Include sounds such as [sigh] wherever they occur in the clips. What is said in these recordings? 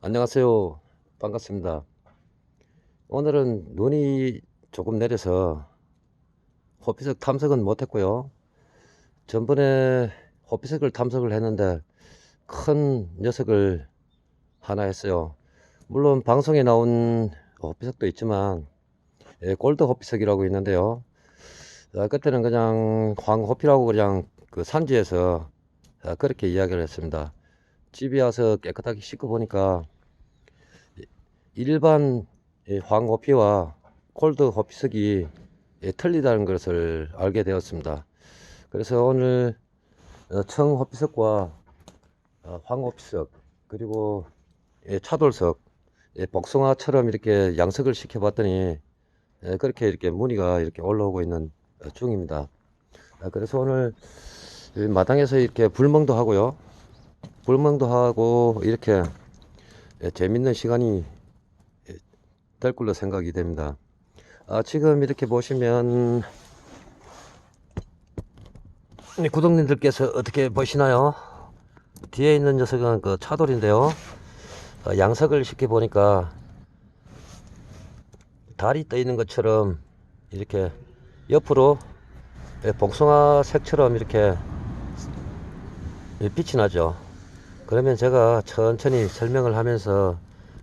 안녕하세요. 반갑습니다. 오늘은 눈이 조금 내려서 호피석 탐색은 못했고요. 전번에 호피석을 탐색을 했는데 큰 녀석을 하나 했어요. 물론 방송에 나온 호피석도 있지만 예, 골드 호피석이라고 있는데요. 아, 그때는 그냥 황호피라고 그냥 그 산지에서 아, 그렇게 이야기를 했습니다. 집에 와서 깨끗하게 씻고 보니까 일반 이 황호피와 콜드 호피석이 예, 틀리다는 것을 알게 되었습니다. 그래서 오늘 어, 청호피석과 어, 황호피석 그리고 예, 차돌석 예, 복숭아처럼 이렇게 양석을 시켜봤더니 예, 그렇게 이렇게 무늬가 이렇게 올라오고 있는 어, 중입니다. 아, 그래서 오늘 이 마당에서 이렇게 불멍도 하고요. 불멍도 하고 이렇게 예, 재밌는 시간이 예, 될 걸로 생각이 됩니다. 아, 지금 이렇게 보시면 이 구독님들께서 어떻게 보시나요? 뒤에 있는 녀석은 그 차돌인데요. 어, 양석을 시켜 보니까 달이 떠 있는 것처럼 이렇게 옆으로 예, 복숭아 색처럼 이렇게 예, 빛이 나죠. 그러면 제가 천천히 설명을 하면서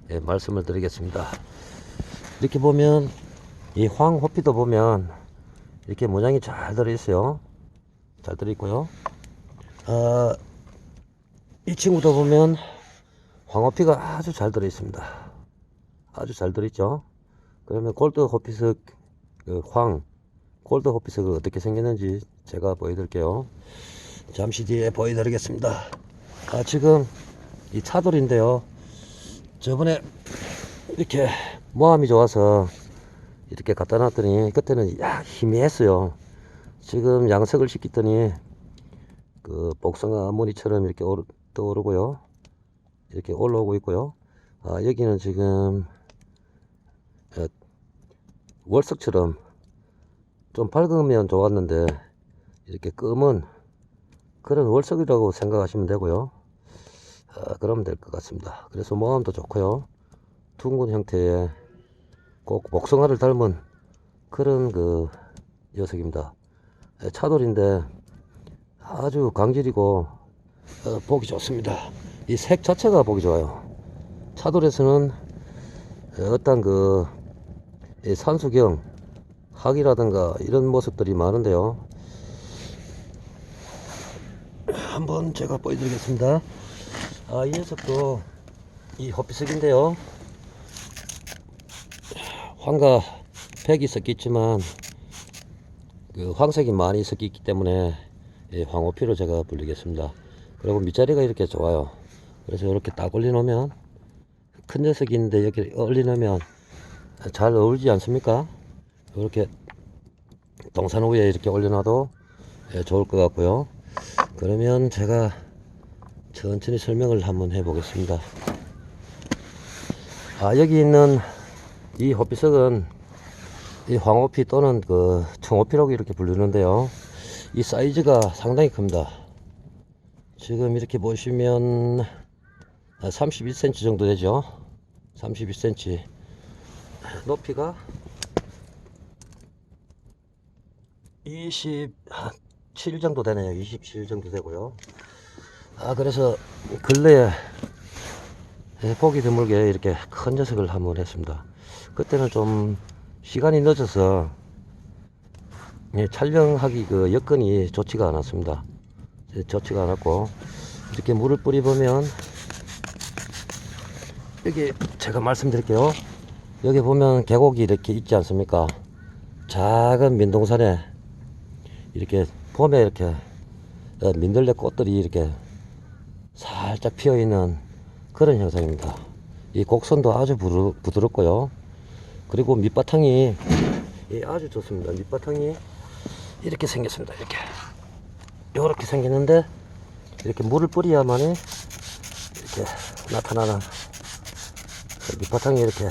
예, 말씀을 드리겠습니다. 이렇게 보면 이 황호피도 보면 이렇게 모양이 잘 들어 있어요. 잘 들어 있고요. 아, 이 친구도 보면 황호피가 아주 잘 들어 있습니다. 아주 잘 들어 있죠. 그러면 골드 호피석 그 황 골드 호피석은 어떻게 생겼는지 제가 보여드릴게요. 잠시 뒤에 보여드리겠습니다. 아, 지금 이 차돌인데요. 저번에 이렇게 모함이 좋아서 이렇게 갖다 놨더니 그때는 야 희미했어요. 지금 양석을 시켰더니 그 복숭아 무늬처럼 이렇게 오르, 떠오르고요. 이렇게 올라오고 있고요. 아, 여기는 지금 어, 월석처럼 좀 밝으면 좋았는데 이렇게 검은 그런 월석이라고 생각하시면 되고요. 아, 그러면 될 것 같습니다. 그래서 모함도 좋고요. 둥근 형태의 꼭 복숭아를 닮은 그런 그 녀석입니다. 예, 차돌인데 아주 강질이고 어, 보기 좋습니다. 이 색 자체가 보기 좋아요. 차돌에서는 어떤 그 산수경 학이라든가 이런 모습들이 많은데요. 한번 제가 보여드리겠습니다. 아, 이 녀석도 이 호피석인데요. 황과 백이 섞였지만 그 황색이 많이 섞였기 때문에 예, 황호피로 제가 불리겠습니다. 그리고 밑자리가 이렇게 좋아요. 그래서 이렇게 딱 올려놓으면 큰 녀석이 있는데 여기 올려놓으면 잘 어울리지 않습니까? 이렇게 동산 위에 이렇게 올려놔도 예, 좋을 것 같고요. 그러면 제가 천천히 설명을 한번 해보겠습니다. 아, 여기 있는 이 호피석은 이 황호피 또는 그 청호피라고 이렇게 부르는데요. 이 사이즈가 상당히 큽니다. 지금 이렇게 보시면 31cm 정도 되죠. 31cm. 높이가 27 정도 되네요. 27 정도 되고요. 아, 그래서 근래에 예, 보기 드물게 이렇게 큰 녀석을 한번 했습니다. 그때는 좀 시간이 늦어서 예, 촬영하기 그 여건이 좋지가 않았습니다. 예, 좋지가 않았고 이렇게 물을 뿌리보면 여기 제가 말씀드릴게요. 여기 보면 계곡이 이렇게 있지 않습니까? 작은 민동산에 이렇게 봄에 이렇게 어, 민들레 꽃들이 이렇게 살짝 피어 있는 그런 형상입니다. 이 곡선도 아주 부드, 부드럽고요. 그리고 밑바탕이 예, 아주 좋습니다. 밑바탕이 이렇게 생겼습니다. 이렇게 이렇게 생겼는데 이렇게 물을 뿌려야만 이 이렇게 나타나는 그 밑바탕이 이렇게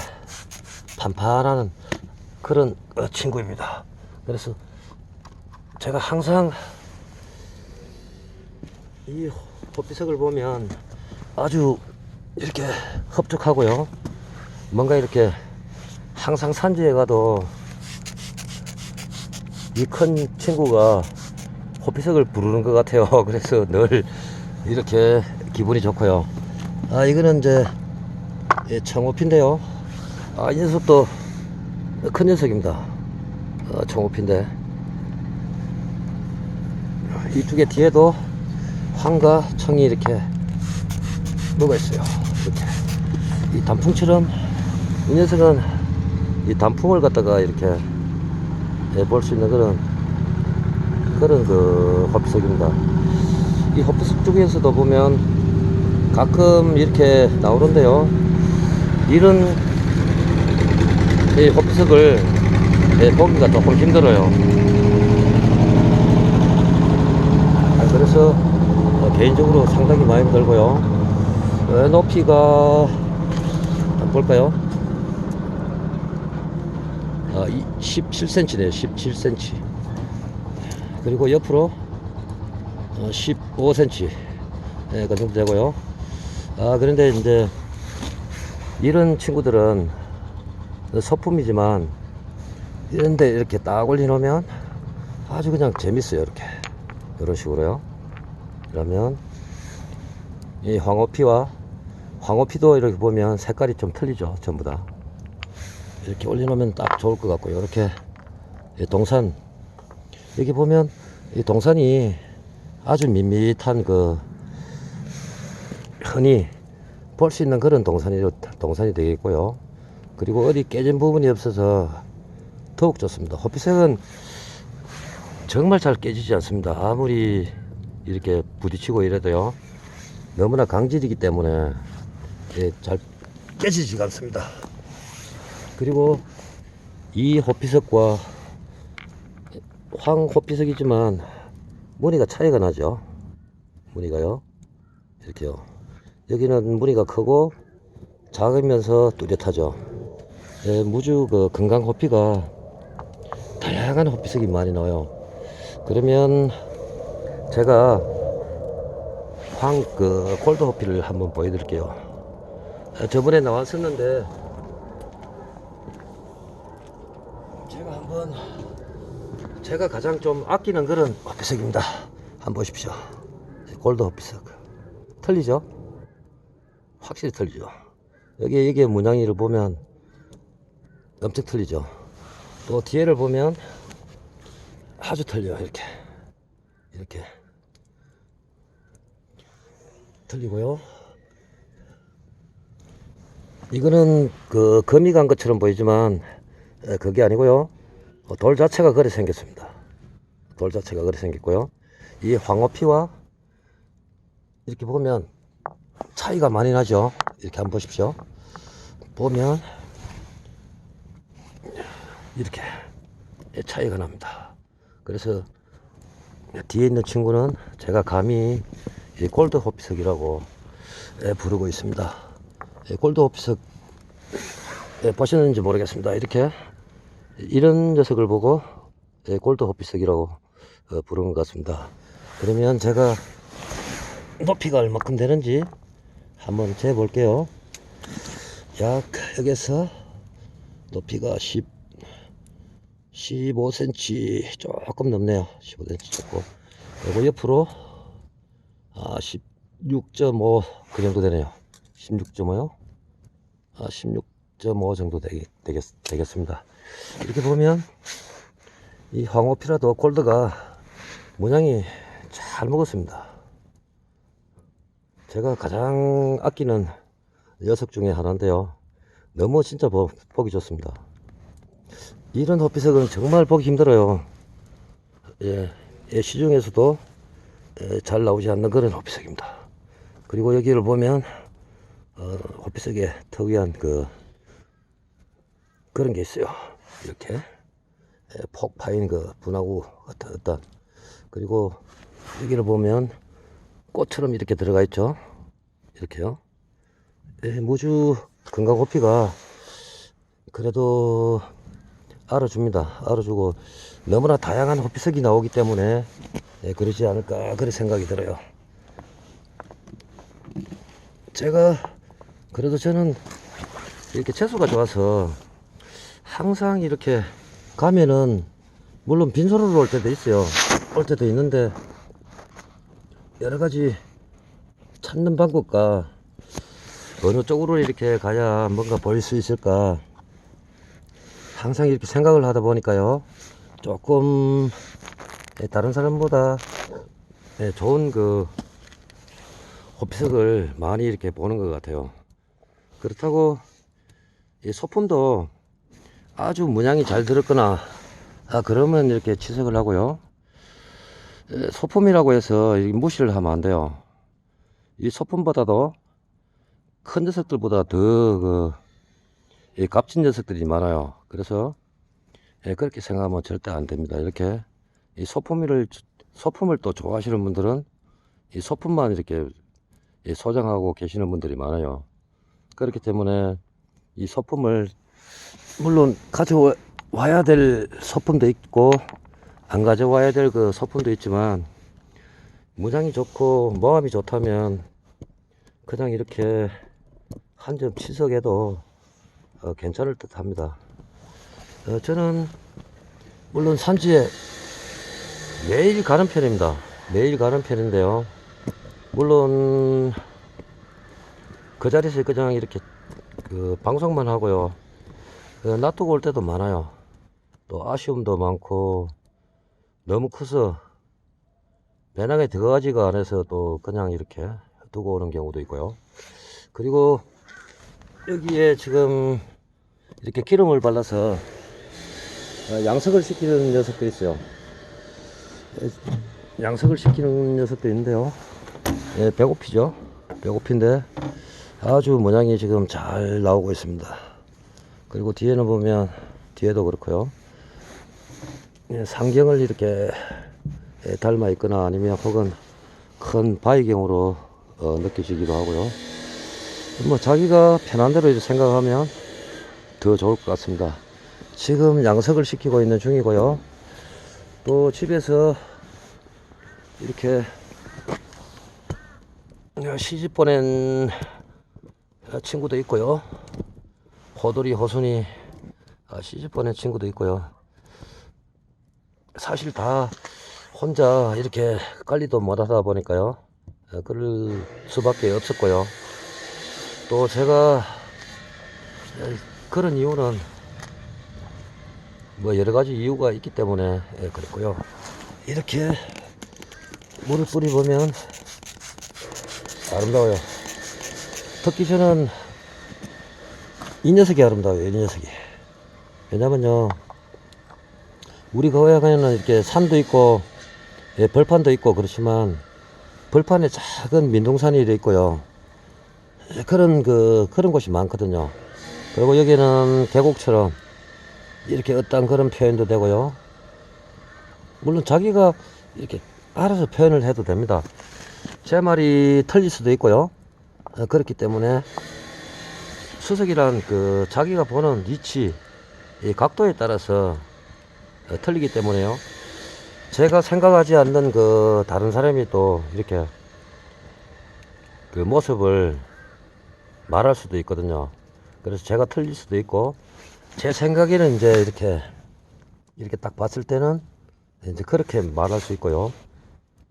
판판한 그런 어, 친구입니다. 그래서 제가 항상 이 호피석을 보면 아주 이렇게 흡족하고요. 뭔가 이렇게 항상 산지에 가도 이 큰 친구가 호피석을 부르는 것 같아요. [laughs] 그래서 늘 이렇게 기분이 좋고요. 아, 이거는 이제 예, 청호피인데요. 아, 이 녀석도 큰 녀석입니다. 어, 청호피인데. 이쪽에 뒤에도 황과 청이 이렇게 녹아 있어요. 이렇게. 이 단풍처럼 이 녀석은 이 단풍을 갖다가 이렇게 볼 수 있는 그런 그런 그 호피석입니다. 이 호피석 쪽에서도 보면 가끔 이렇게 나오는데요. 이런 이 호피석을 예, 보기가 조금 힘들어요. 아, 그래서 어, 개인적으로 상당히 많이 들고요. 어, 높이가 볼까요? 아, 17cm네요. 17cm. 그리고 옆으로 어, 15cm. 네, 그 정도 되고요. 아, 그런데 이제 이런 친구들은 소품이지만 이런데 이렇게 딱 올려놓으면 아주 그냥 재밌어요. 이렇게. 이런 식으로요. 그러면 이 황호피와 황호피도 이렇게 보면 색깔이 좀 틀리죠. 전부 다. 이렇게 올려놓으면 딱 좋을 것 같고요. 이렇게 이 동산 여기 보면 이 동산이 아주 밋밋한 그 흔히 볼 수 있는 그런 동산이 동산이 되겠고요. 그리고 어디 깨진 부분이 없어서 더욱 좋습니다. 호피색은 정말 잘 깨지지 않습니다. 아무리 이렇게 부딪히고 이래도요. 너무나 강질이기 때문에 예, 잘 깨지지가 않습니다. 그리고 이 호피석과 황 호피석이지만 무늬가 차이가 나죠. 무늬가요. 이렇게요. 여기는 무늬가 크고 작으면서 뚜렷하죠. 예, 무주 그 건강 호피가 다양한 호피석이 많이 나와요. 그러면 제가 황 그 골드 호피를 한번 보여드릴게요. 아, 저번에 나왔었는데 제가 한번 제가 가장 좀 아끼는 그런 호피석입니다. 한번 보십시오. 골드 호피석 틀리죠? 확실히 틀리죠. 여기 이게 문양이를 보면 엄청 틀리죠. 또 뒤에를 보면 아주 틀려요. 이렇게 이렇게 틀리고요. 이거는 그 거미 간 것처럼 보이지만 에, 그게 아니고요. 어, 돌 자체가 그래 생겼습니다. 돌 자체가 그래 생겼고요. 이 황호피와 이렇게 보면 차이가 많이 나죠. 이렇게 한번 보십시오. 보면 이렇게 차이가 납니다. 그래서 뒤에 있는 친구는 제가 감히 이 골드 호피석이라고 예, 부르고 있습니다. 예, 골드 호피석 예, 보시는지 모르겠습니다. 이렇게 이런 녀석을 보고 예, 골드 호피석이라고 어, 부르는 것 같습니다. 그러면 제가 높이가 얼마큼 되는지 한번 재 볼게요. 약 여기서 높이가 10 15cm 조금 넘네요. 15cm 조금. 그리고 옆으로 아, 16.5 그 정도 되네요. 16.5요? 아, 16.5 정도 되겠, 되겠, 되겠 습니다. 이렇게 보면 이 황호피라도 골드가 모양이 잘 먹었습니다. 제가 가장 아끼는 녀석 중에 하나인데요. 너무 진짜 보, 보기 좋습니다. 이런 호피석은 정말 보기 힘들어요. 예, 예, 시중에서도 예, 잘 나오지 않는 그런 호피석입니다. 그리고 여기를 보면 어, 호피석에 특이한 그 그런 게 있어요. 이렇게 예, 폭 파인 그 분화구 같은 어떤 그리고 여기를 보면 꽃처럼 이렇게 들어가 있죠. 이렇게요. 예, 무주 건강 호피가 그래도 알아줍니다. 알아주고 너무나 다양한 호피석이 나오기 때문에 예, 그러지 않을까 그런 생각이 들어요. 제가 그래도 저는 이렇게 채소가 좋아서 항상 이렇게 가면은 물론 빈손으로 올 때도 있어요. 올 때도 있는데 여러 가지 찾는 방법과 어느 쪽으로 이렇게 가야 뭔가 보일 수 있을까 항상 이렇게 생각을 하다 보니까요 조금 예, 다른 사람보다 예, 좋은 그 호피석을 많이 이렇게 보는 것 같아요. 그렇다고 이 소품도 아주 문양이 잘 들었거나 아 그러면 이렇게 치석을 하고요. 에, 소품이라고 해서 이 무시를 하면 안 돼요. 이 소품보다도 큰 녀석들보다 더그 값진 녀석들이 많아요. 그래서 예, 그렇게 생각하면 절대 안 됩니다. 이렇게 이 소품을 소품을 또 좋아하시는 분들은 이 소품만 이렇게 예, 소장하고 계시는 분들이 많아요. 그렇기 때문에 이 소품을 물론 가져와야 될 소품도 있고 안 가져와야 될 그 소품도 있지만 무장이 좋고 모함이 좋다면 그냥 이렇게 한 점 치석해도 어, 괜찮을 듯 합니다. 어, 저는 물론 산지에 매일 가는 편입니다. 매일 가는 편인데요. 물론 그 자리에서 그냥 이렇게 그 방송만 하고요. 그 놔두고 올 때도 많아요. 또 아쉬움도 많고 너무 커서 배낭에 들어가지가 않아서 또 그냥 이렇게 두고 오는 경우도 있고요. 그리고 여기에 지금 이렇게 기름을 발라서 어, 양석을 시키는 녀석도 있어요. 예, 양석을 시키는 녀석도 있는데요. 예, 배고프죠. 배고픈데 아주 모양이 지금 잘 나오고 있습니다. 그리고 뒤에는 보면 뒤에도 그렇고요. 예, 상경을 이렇게 예, 닮아 있거나 아니면 혹은 큰 바위경으로 어, 느껴지기도 하고요. 뭐 자기가 편한 대로 이렇게 생각하면 더 좋을 것 같습니다. 지금 양석을 시키고 있는 중이고요 또 집에서 이렇게 시집 보낸 친구도 있고요. 호돌이 호순이 아, 시집 보낸 친구도 있고요. 사실 다 혼자 이렇게 관리도 못하다 보니까요. 어, 그럴 수밖에 없었고요. 또 제가 에, 그런 이유는 뭐 여러 가지 이유가 있기 때문에 예, 그랬고요. 이렇게 물을 뿌리 보면 아름다워요. 저는 이 녀석이 아름다워요 이 녀석이. 왜냐면요 우리 거야에는 이렇게 산도 있고 예, 벌판도 있고 그렇지만 벌판에 작은 민둥산이 돼 있고요. 예, 그런 그 그런 곳이 많거든요. 그리고 여기는 계곡처럼 이렇게 어떤 그런 표현도 되고요. 물론 자기가 이렇게 알아서 표현을 해도 됩니다. 제 말이 틀릴 수도 있고요. 어, 그렇기 때문에 수석이란 그 자기가 보는 위치 이 각도에 따라서 어, 틀리기 때문에요. 제가 생각하지 않는 그 다른 사람이 또 이렇게 그 모습을 말할 수도 있거든요. 그래서 제가 틀릴 수도 있고 제 생각에는 이제 이렇게 이렇게 딱 봤을 때는 이제 그렇게 말할 수 있고요.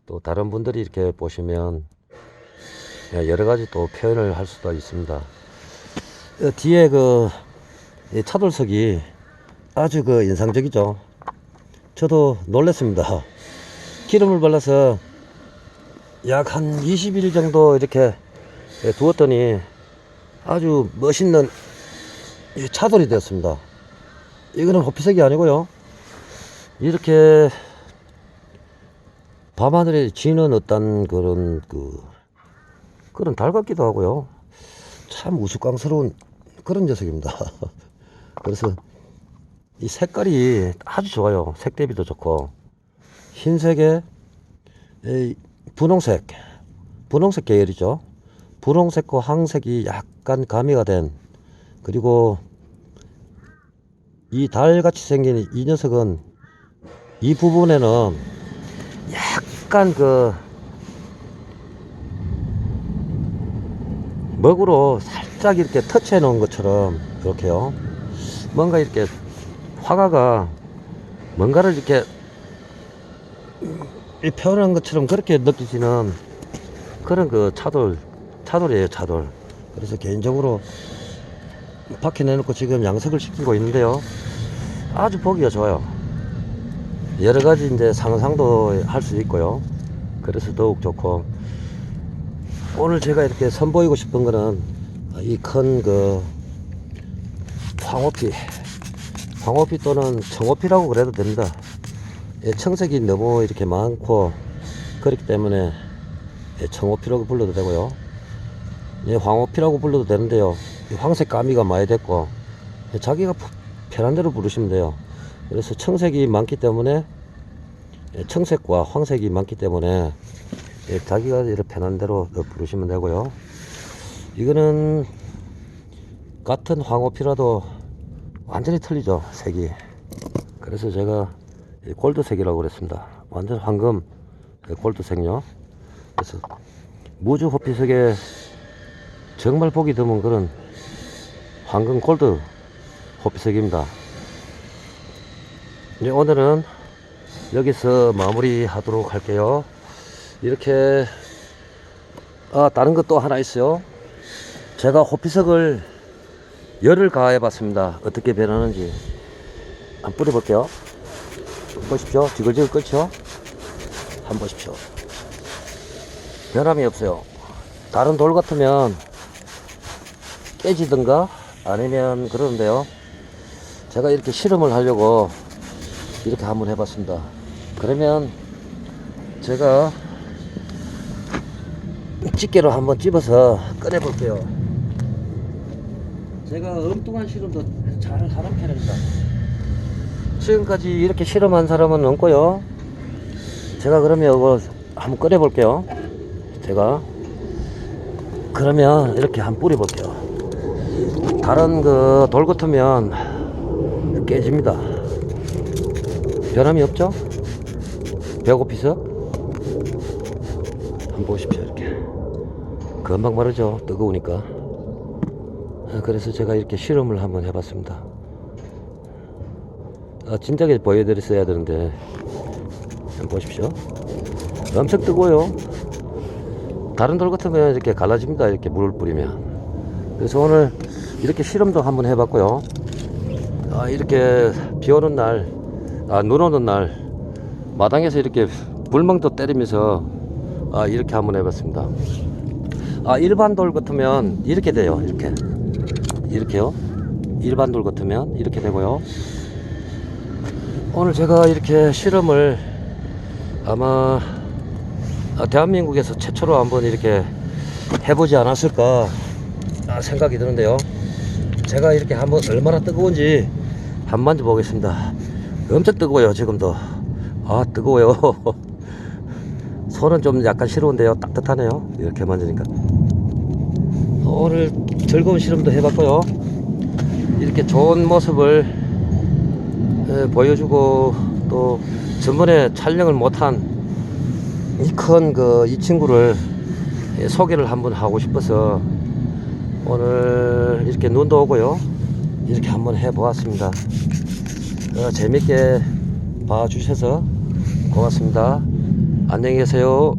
또 다른 분들이 이렇게 보시면 여러 가지 또 표현을 할 수도 있습니다. 어, 뒤에 그이 차돌석이 아주 그 인상적이죠. 저도 놀랐습니다. 기름을 발라서 약 한 20일 정도 이렇게 예, 두었더니 아주 멋있는 이 차돌이 되었습니다. 이거는 호피색이 아니고요. 이렇게 밤하늘에 지는 어떤 그런 그 그런 달 같기도 하고요. 참 우스꽝스러운 그런 녀석입니다. [laughs] 그래서 이 색깔이 아주 좋아요. 색 대비도 좋고. 흰색에 이 분홍색 분홍색 계열이죠. 분홍색과 황색이 약간 가미가 된 그리고 이 달같이 생긴 이 녀석은 이 부분에는 약간 그 먹으로 살짝 이렇게 터치해 놓은 것처럼 이렇게요. 뭔가 이렇게 화가가 뭔가를 이렇게 이 표현한 것처럼 그렇게 느끼지는 그런 그 차돌 차돌이에요 차돌 그래서 개인적으로 밖에 내놓고 지금 양석을 시키고 있는데요. 아주 보기가 좋아요. 여러 가지 이제 상상도 할 수 있고요. 그래서 더욱 좋고. 오늘 제가 이렇게 선보이고 싶은 거는 이 큰 그 황호피 황호피 또는 청호피라고 그래도 됩니다. 예, 청색이 너무 이렇게 많고 그렇기 때문에 예, 청호피라고 불러도 되고요. 예, 황호피라고 불러도 되는데요. 이 황색 가미가 많이 됐고 예, 자기가 푸- 편한 대로 부르시면 돼요. 그래서 청색이 많기 때문에 예, 청색과 황색이 많기 때문에 예, 자기가 이렇게 편한 대로 어, 부르시면 되고요. 이거는 같은 황호피라도 완전히 틀리죠 색이. 그래서 제가 이 골드색이라고 그랬습니다. 완전 황금 예, 골드색요. 그래서 무주 호피색에 정말 보기 드문 그런 황금 골드 호피색입니다. 이제 오늘은 여기서 마무리 하도록 할게요. 이렇게 아 다른 것또 하나 있어요. 제가 호피색을 열을 가해 봤습니다. 어떻게 변하는지 한번 뿌려 볼게요. 보십시오. 지글지글 끓죠? 한번 보십시오. 변함이 없어요. 다른 돌 같으면 깨지든가 아니면 그러는데요. 제가 이렇게 실험을 하려고 이렇게 한번 해봤습니다. 그러면 제가 집게로 한번 집어서 꺼내 볼게요. 제가 엉뚱한 실험도 잘 하는 편입니다. 지금까지 이렇게 실험한 사람은 없고요. 제가 그러면 이거 한번 꺼내 볼게요. 제가 그러면 이렇게 한번 뿌려 볼게요 다른 그돌 같으면 깨집니다. 변함이 없죠? 배고피서 한번 보십시오 이렇게. 금방 마르죠? 뜨거우니까. 아, 그래서 제가 이렇게 실험을 한번 해봤습니다. 아, 진작에 보여드렸어야 되는데. 한번 보십시오. 엄청 뜨거워요. 다른 돌 같으면 이렇게 갈라집니다 이렇게 물을 뿌리면. 그래서 오늘 이렇게 실험도 한번 해봤고요 아, 이렇게 비 오는 날, 아, 눈 오는 날, 마당에서 이렇게 불멍도 때리면서 아, 이렇게 한번 해봤습니다. 아, 일반 돌 같으면 이렇게 돼요. 이렇게. 이렇게요. 일반 돌 같으면 이렇게 되고요. 오늘 제가 이렇게 실험을 아마 아, 대한민국에서 최초로 한번 이렇게 해보지 않았을까 아, 생각이 드는데요. 제가 이렇게 한번 얼마나 뜨거운지 한번 만져 보겠습니다. 엄청 뜨거워요, 지금도. 아, 뜨거워요. [laughs] 손은 좀 약간 시려운데요. 따뜻하네요. 이렇게 만지니까. 오늘 즐거운 실험도 해봤고요. 이렇게 좋은 모습을 에, 보여주고 또 전번에 촬영을 못한 이 큰 그 이 친구를 예, 소개를 한번 하고 싶어서 오늘 이렇게 눈도 오고요. 이렇게 한번 해보았습니다. 어, 재밌게 봐주셔서 고맙습니다. 안녕히 계세요.